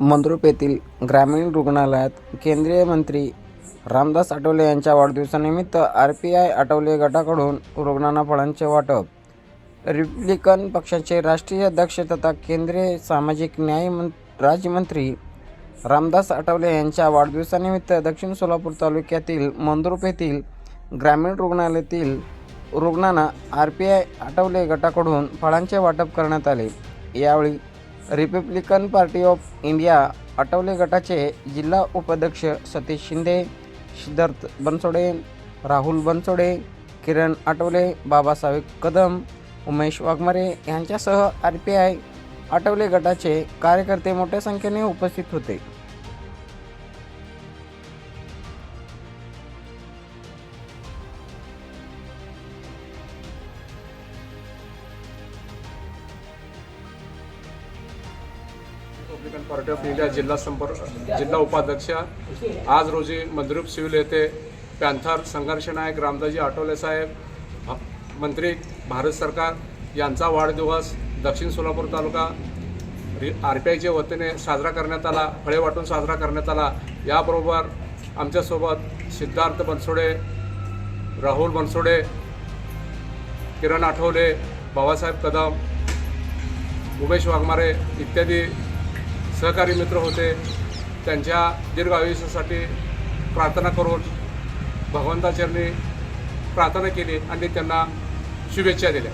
मंद्रुप येथील ग्रामीण रुग्णालयात केंद्रीय मंत्री रामदास आठवले यांच्या वाढदिवसानिमित्त आर पी आय आठवले गटाकडून रुग्णांना फळांचे वाटप. रिपब्लिकन पक्षाचे राष्ट्रीय अध्यक्ष तथा केंद्रीय सामाजिक न्याय मं राज्यमंत्री रामदास आठवले यांच्या वाढदिवसानिमित्त दक्षिण सोलापूर तालुक्यातील मंद्रुप येथील ग्रामीण रुग्णालयातील रुग्णांना आर पी आय आठवले गटाकडून फळांचे वाटप करण्यात आले. यावेळी Republican Party of India Athawale गटाचे जिल्हा उपाध्यक्ष सतीश शिंदे सिद्धार्थ बनसोडे राहुल बनसोडे किरण आठवले बाबासाहेब कदम उमेश वाघमारे यांच्यासह आर पी आय आठवले गटाचे कार्यकर्ते मोठ्या संख्येने उपस्थित होते. रिपब्लिकन पार्टी ऑफ इंडिया जिल्हा संपर्क जिल्हा उपाध्यक्ष आज रोजी मंद्रुप सिव्हिल येथे पॅन्थर संघर्षनायक रामदाजी आठवले साहेब मंत्री भारत सरकार यांचा वाढदिवस दक्षिण सोलापूर तालुका आर पी आयच्या वतीने साजरा करण्यात आला फळे वाटून साजरा करण्यात आला. याबरोबर आमच्यासोबत सिद्धार्थ बनसोडे राहुल बनसोडे किरण आठवले बाबासाहेब कदम उमेश वाघमारे इत्यादी सहकारी मित्र होते. त्यांच्या दीर्घ आयुष्यासाठी प्रार्थना करून भगवंताचरणी प्रार्थना केली आणि त्यांना शुभेच्छा दिल्या.